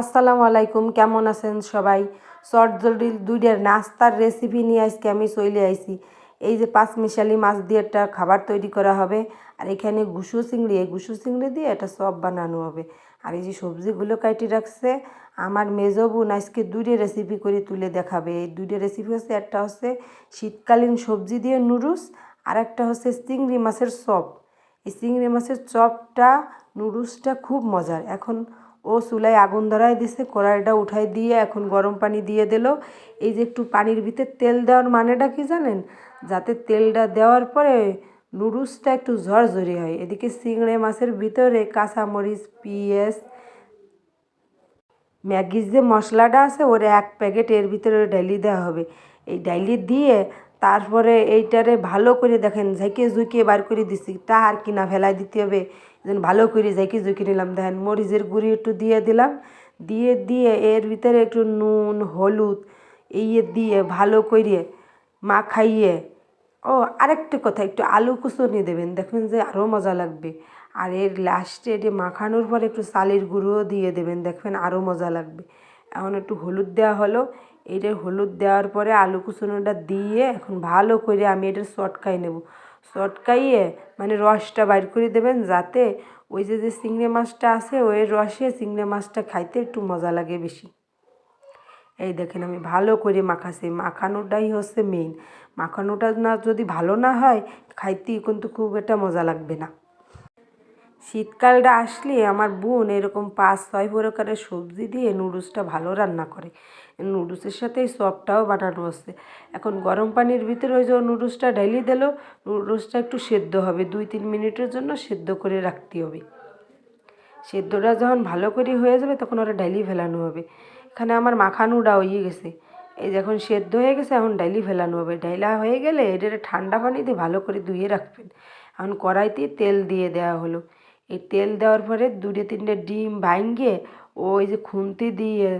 আসসালামু আলাইকুম, কেমন আছেন সবাই? শর্ট জলদি দুইটার নাস্তার রেসিপি নিয়ে আজকে আমি চলে আইছি। এই যে পাঁচ মিশালি মাছ দিয়ে একটা খাবার তৈরি করা হবে, আর এখানে গুসু চিংড়ি, এই গুসু চিংড়ি দিয়ে একটা সব বানানো হবে। আর এই যে সবজিগুলো কাটি রাখছে, আমার মেজো বোন আজকে দুইটা রেসিপি করে তুলে দেখাবে। এই দুইটা রেসিপি হচ্ছে, একটা হচ্ছে শীতকালীন সবজি দিয়ে নুডলস, আর একটা হচ্ছে চিংড়ি মাছের চপ। এই চিংড়ি মাছের চপটা, নুডলসটা খুব মজার। এখন ও চুলায় আগুন ধরায় দিছে, কড়াইটা উঠাই দিয়ে এখন গরম পানি দিয়ে দিল। এই যে একটু পানির ভিতরে তেল দেওয়ার মানেটা কি জানেন? যাতে তেলটা দেওয়ার পরে নুডলসটা একটু ঝরঝরি হয়। এদিকে চিংড়ি মাছের ভিতরে কাঁচামরিচ, পেঁয়াজ ম্যাগির যে মশলাটা আছে, ওর এক প্যাকেট এর ভিতরে ডাইলি দেওয়া হবে। এই ডাইলি দিয়ে তারপরে এইটারে ভালো করে দেখেন, ঝাঁকে ঝুঁকিয়ে বার করে দিছি। তা আর কিনা ফেলাই দিতে হবে। যেন ভালো করে ঝাঁকে ঝুঁকি নিলাম। দেখেন, মরিচের গুঁড়ি একটু দিয়ে দিলাম। দিয়ে দিয়ে এর ভিতরে একটু নুন, হলুদ এই দিয়ে ভালো করে মাখাইয়ে। ও, আরেকটা কথা, একটু আলু কুচনি দেবেন। দেখবেন যে আরও মজা লাগবে। আর এর লাস্টে এটি মাখানোর পর একটু চালের গুঁড়োও দিয়ে দেবেন। দেখবেন আরও মজা লাগবে। এখন একটু হলুদ দেওয়া হলো। এটা হলুদ দেওয়ার পরে আলু কুচনোটা দিয়ে এখন ভালো করে আমি এটা চটকাই নেব। চটকাইয়ে মানে রসটা বাইর করে দেবেন যাতে ওই যে যে চিংড়ি মাছটা আছে, ওই রসে চিংড়ি মাছটা খাইতে একটু মজা লাগে বেশি। এই দেখেন আমি ভালো করে মাখাছি মাখানোটাই হচ্ছে মেইন মাখানোটা না যদি ভালো না হয় খাইতে কিন্তু খুব একটা মজা লাগবে না। শীতকালটা আসলে আমার বোন এরকম পাঁচ, ছয় প্রকারের সবজি দিয়ে নুডলসটা ভালো রান্না করে। নুডলসের সাথে এই সপটাও বানানো আছে। এখন গরম পানির ভিতরে ওই যে নুডলসটা ঢেলে দিল, নুডলসটা একটু সেদ্ধ হবে, দুই, তিন মিনিটের জন্য সেদ্ধ করে রাখতে হবে। সেদ্ধটা যখন ভালো করে হয়ে যাবে তখন ওরা ডাইলি ফেলানো হবে। এখানে আমার মাখানোটা হয়ে গেছে। এই যখন সেদ্ধ হয়ে গেছে, এখন ডাইলি ফেলানো হবে। ডাইলা হয়ে গেলে এটা ঠান্ডা পানিতে ভালো করে ধুয়ে রাখবেন। এখন কড়াইতে তেল দিয়ে দেওয়া হলো। এই তেল দেওয়ার পরে দুটো তিনটে ডিম ভাঙিয়ে ওই যে খুন্তি দিয়ে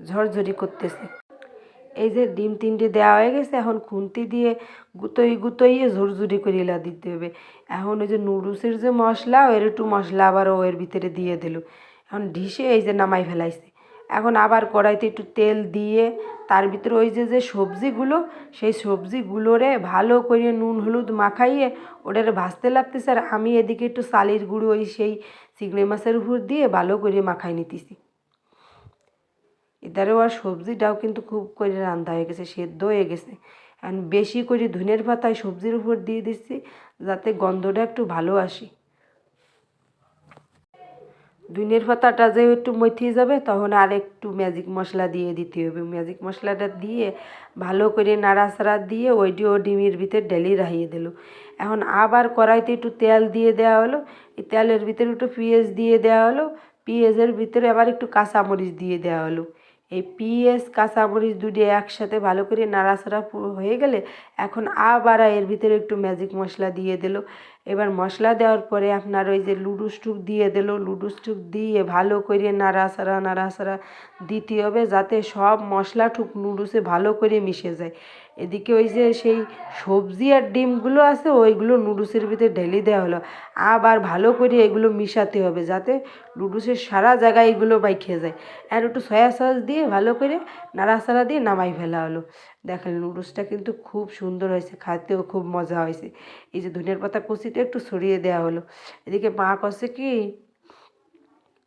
ঝরঝরি করতেছে। এই যে ডিম তিনটে দেওয়া হয়ে গেছে, এখন খুন্তি দিয়ে গুতোই গুতোইয়ে ঝুরঝুরি করে এলা দিতে হবে। এখন ওই যে নুডলসের যে মশলা, ওর একটু মশলা আবার ওর ভিতরে দিয়ে দিল। এখন ডিশে এই যে নামাই ফেলাইছে। এখন আবার কড়াইতে একটু তেল দিয়ে তার ভিতরে ওই যে যে সবজিগুলো, সেই সবজিগুলোরে ভালো করে নুন হলুদ মাখাইয়ে ওটারে ভাজতে লাগতেছে। আর আমি এদিকে একটু চালের গুঁড়ো, ওই সেই চিংড়ি মাছের উপর দিয়ে ভালো করে মাখাই নিতেছি। এদারেও আর সবজিটাও কিন্তু খুব করে রান্না হয়ে গেছে, সেদ্ধ হয়ে গেছে। এখন বেশি করে ধনের পাতায় সবজির উপর দিয়ে দিচ্ছি, যাতে গন্ধটা একটু ভালো আসে। ধনের পাতাটা যে একটু মথিয়ে যাবে, তখন আর একটু ম্যাজিক মশলা দিয়ে দিতে হবে। ম্যাজিক মশলাটা দিয়ে ভালো করে নাড়াচাড়া দিয়ে ওইটিও ডিমের ভিতরে ডেলি রাখিয়ে দিল। এখন আবার কড়াইতে একটু তেল দিয়ে দেওয়া হলো। এই তেলের ভিতরে একটু পেঁয়াজ দিয়ে দেওয়া হলো। পেঁয়াজের ভিতরে আবার একটু কাঁচামরিচ দিয়ে দেওয়া হলো। এই পেঁয়াজ, কাঁচামরিচ দুটি একসাথে ভালো করে নাড়াচাড়া হয়ে গেলে এখন আবার এর ভিতরে একটু ম্যাজিক মশলা দিয়ে দিল। এবার মশলা দেওয়ার পরে আপনার ওই যে লুডুস টুক দিয়ে দিল, লুডুস টুক দিয়ে ভালো করে নাড়াচাড়া নাড়াচাড়া দিতে হবে যাতে সব মশলা টুক নুডলসে ভালো করে মিশে যায়। এদিকে ওই যে সেই সবজি আর ডিমগুলো আছে, ওইগুলো নুডুসের ভিতরে ঢেলে দেওয়া হলো। আবার ভালো করে এগুলো মিশাতে হবে যাতে নুডলসের সারা জায়গায় এগুলো খেয়ে যায়। আর একটু সয়া সস দিয়ে ভালো করে নাড়াচাড়া দিয়ে নামাই ফেলা হলো। দেখেন নুডলসটা কিন্তু খুব সুন্দর হয়েছে খাতেও খুব মজা হয়েছে। এই যে ধনিয়ার পাতা কুচিটা একটু সরিয়ে দেওয়া হলো। এদিকে মা কষে কি,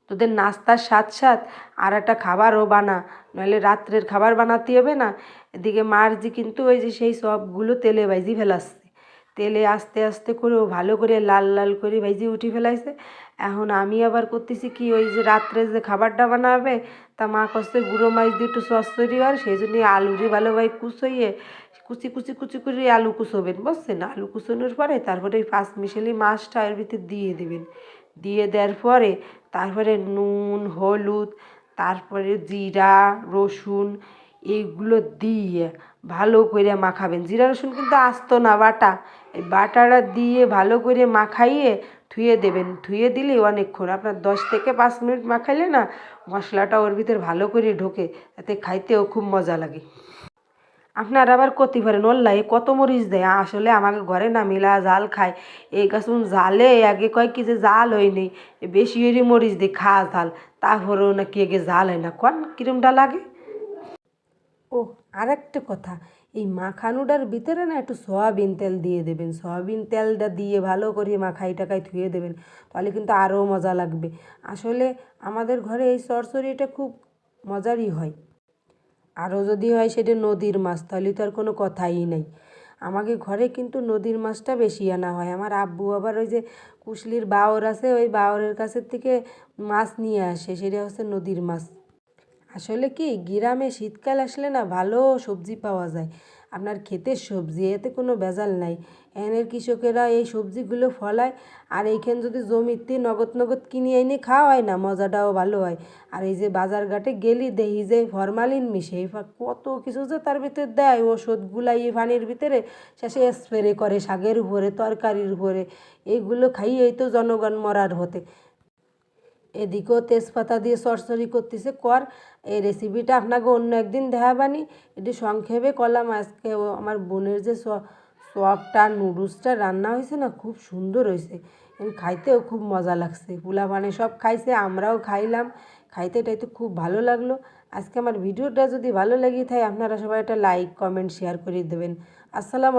তোদের নাস্তার সাথ সাথ আর একটা খাবারও বানা নাহলে রাত্রের খাবার বানাতে হবে না। এদিকে মার্জি কিন্তু ওই যে সেই সবগুলো তেলে বাইজি ফেলাচ্ছে। তেলে আস্তে আস্তে করে ও ভালো করে লাল লাল করে ভাইজি উঠি ফেলাইছে। এখন আমি আবার করতেছি কি, ওই যে রাত্রে যে খাবারটা বানাবে, তা মা কষে গুঁড়ো মাছ দিয়ে একটু সস তৈরি হয় সেই জন্যই আলুরি ভালোভাবে কুচইয়ে কুচি কুচি কুচি করে আলু কুচোবেন, বুঝছেন? আলু কুচোনোর পরে তারপরে ওই পাঁচ মিশালি মাছটা এর ভিতরে দিয়ে দেবেন। দিয়ে দেওয়ার পরে তারপরে নুন, হলুদ, তারপরে জিরা, রসুন এইগুলো দিয়ে ভালো করে মাখাবেন। জিরা রসুন কিন্তু আসতো না, বাটা। এই বাটাটা দিয়ে ভালো করে মাখাইয়ে ধুয়ে দেবেন। ধুয়ে দিলে অনেকক্ষণ, আপনার দশ থেকে পাঁচ মিনিট মাখাইলে না মশলাটা ওর ভিতরে ভালো করে ঢোকে তাতে খাইতেও খুব মজা লাগে। আপনার আবার কতি পারেন ওল্লাই কত মরিচ দেয়। আসলে আমাকে ঘরে না মিলা জাল খায়। এই কাছুন জালে আগে কয় কি যে জাল হয় নেই বেশি মরিচ দিয়ে খা জাল তারপরেও নাকি আগে জাল হয় না। কন কিরমটা লাগে? ও আর একটা কথা। এই মাখানুটার ভিতরে না একটু সয়াবিন তেল দিয়ে দেবেন। সয়াবিন তেলটা দিয়ে ভালো করে মাখাই টাকায় ধুয়ে দেবেন, তাহলে কিন্তু আরও মজা লাগবে। আসলে আমাদের ঘরে এই সরসরিটা খুব মজারই হয়। আরও যদি হয় সেটা নদীর মাছ, তাহলে তো আর কোনো কথাই নেই। আমাকে ঘরে কিন্তু নদীর মাছটা বেশি আনা হয়। আমার আব্বু আবার ওই যে কুশলির বাওর আছে, ওই বাওরের কাছের থেকে মাছ নিয়ে আসে, সেটা হচ্ছে নদীর মাছ। আসলে কি গ্রামে শীতকাল আসলে না ভালো সবজি পাওয়া যায়। আপনার ক্ষেতের সবজি, এতে কোনো ভেজাল নাই। এনের কৃষকেরা এই সবজিগুলো ফলায় আর এইখানে যদি জমিতে নগদ নগদ কিনে এনে খাওয়া হয় না, মজাটাও ভালো হয়। আর এই যে বাজার ঘাটে গেলি দেখি যে ফরমালিন মিশে কত কিছু যে তার ভিতরে দেয়। ওষুধগুলাই এই পানির ভিতরে শেষে স্প্রে করে শাকের উপরে, তরকারির উপরে। এইগুলো খাইয়েই তো জনগণ মরার হতে। এদিকেও তেজপাতা দিয়ে সরসরি করতেছে। কর, এই রেসিপিটা আপনাকে অন্য একদিন দেখাবানি। এটি সংক্ষেপে করলাম। আজকে আমার বোনের যে সপটা নুডলসটা রান্না হয়েছে না, খুব সুন্দর হয়েছে। খাইতেও খুব মজা লাগছে। পোলা মানে সব খাইছে, আমরাও খাইলাম। খাইতে টাইতে খুব ভালো লাগল। আজকে আমার ভিডিওটা যদি ভালো লেগে থাকে, আপনারা সবাই একটা লাইক কমেন্ট শেয়ার করে দেবেন। আসসালাম